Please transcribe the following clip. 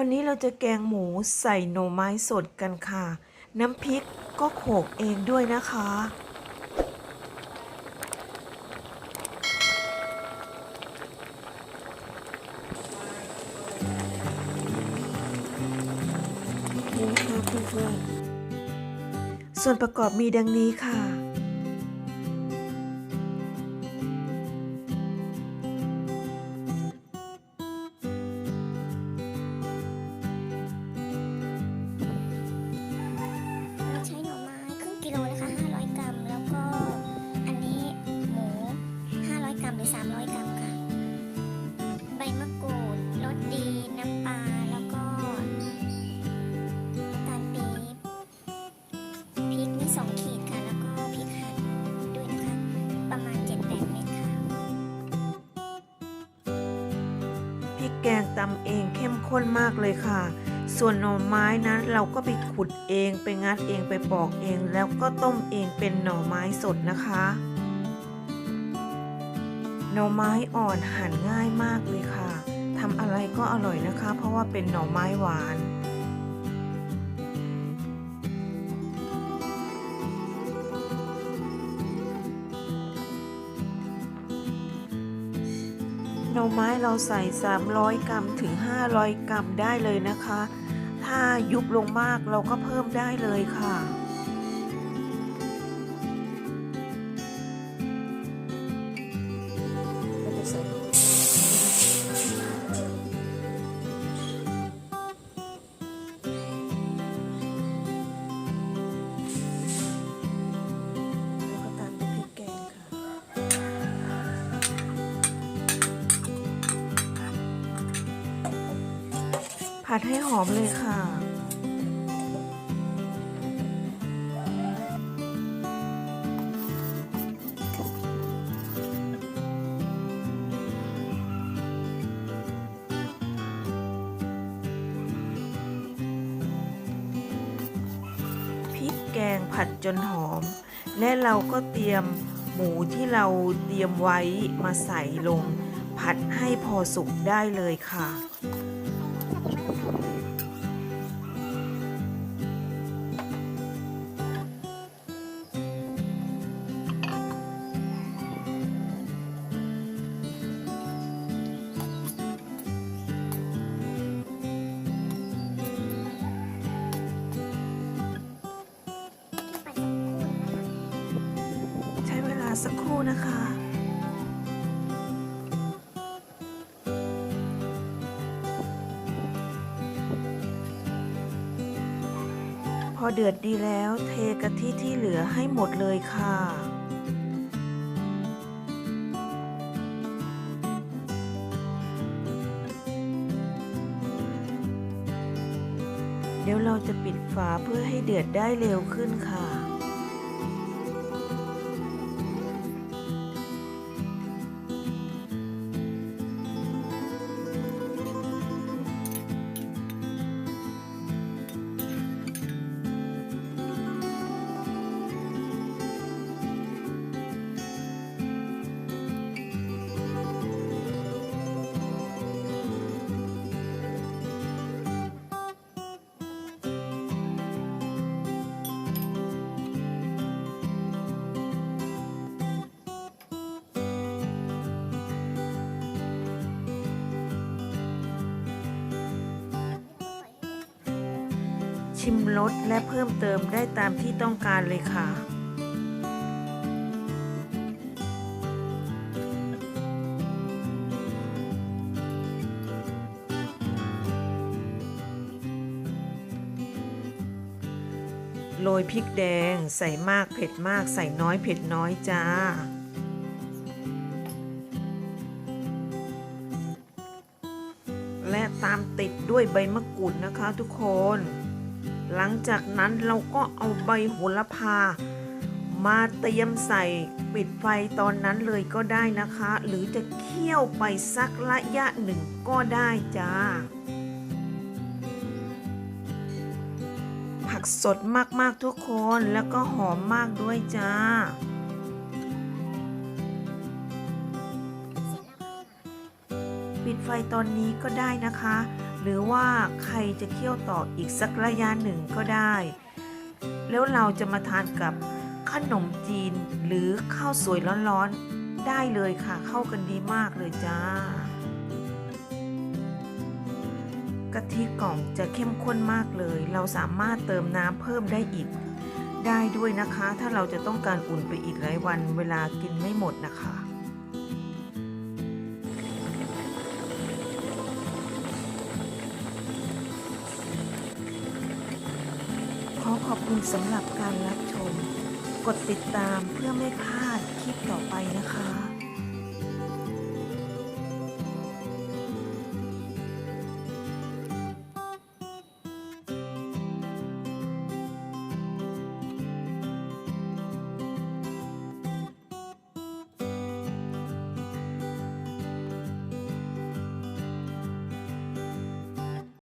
วันนี้เราจะแกงหมูใส่หน่อไม้สดกันค่ะ น้ำพริกก็โขกเองด้วยนะคะนี่ค่ะเพื่อนๆส่วนประกอบมีดังนี้ค่ะ แกงตำเองเข้มข้นมากเลยค่ะ ส่วนหน่อไม้นั้นเราก็ไปขุดเองไปงัดเองไปปอกเอง แล้วก็ต้มเองเป็นหน่อไม้สดนะคะ หน่อไม้อ่อนหั่นง่ายมากเลยค่ะทำอะไรก็อร่อยนะคะ เพราะว่าเป็นหน่อไม้หวาน น่อไม้เราใส่ 300 กรัมถึง 500 กรัมได้เลยนะคะ ถ้ายุบลงมากเราก็เพิ่มได้เลยค่ะ ผัดให้หอมเลยค่ะ พริกแกงผัดจนหอม และเราก็เตรียมหมูที่เราเตรียมไว้มาใส่ลง ผัดให้พอสุกได้เลยค่ะ สักครู่นะคะ พอเดือดดีแล้วเทกะทิที่เหลือให้หมดเลยค่ะเดี๋ยวเราจะปิดฝาเพื่อให้เดือดได้เร็วขึ้นค่ะ ชิมรสและเพิ่มเติมได้ตามที่ต้องการเลยค่ะ โรยพริกแดงใส่มากเผ็ดมากใส่น้อยเผ็ดน้อยจ้าและตามติดด้วยใบมะกรูดนะคะทุกคน หลังจากนั้นเราก็เอาใบโหระพา มาเตรียมใส่ปิดไฟตอนนั้นเลยก็ได้นะคะ หรือจะเคี่ยวไปสักระยะหนึ่งก็ได้จ้า ผักสดมากๆทุกคนแล้วก็หอมมากด้วยจ้าปิดไฟตอนนี้ก็ได้นะคะ หรือว่าใครจะเคี่ยวต่ออีกสักระยะหนึ่งก็ได้ แล้วเราจะมาทานกับขนมจีนหรือข้าวสวยร้อนๆ ได้เลยค่ะ เข้ากันดีมากเลยจ้ากะทิกล่องจะเข้มข้นมากเลย เราสามารถเติมน้ำเพิ่มได้อีก ได้ด้วยนะคะ ถ้าเราจะต้องการอุ่นไปอีกหลายวันเวลากินไม่หมดนะคะ ขอบคุณสำหรับการรับชม กดติดตามเพื่อไม่พลาดคลิปต่อไปนะคะ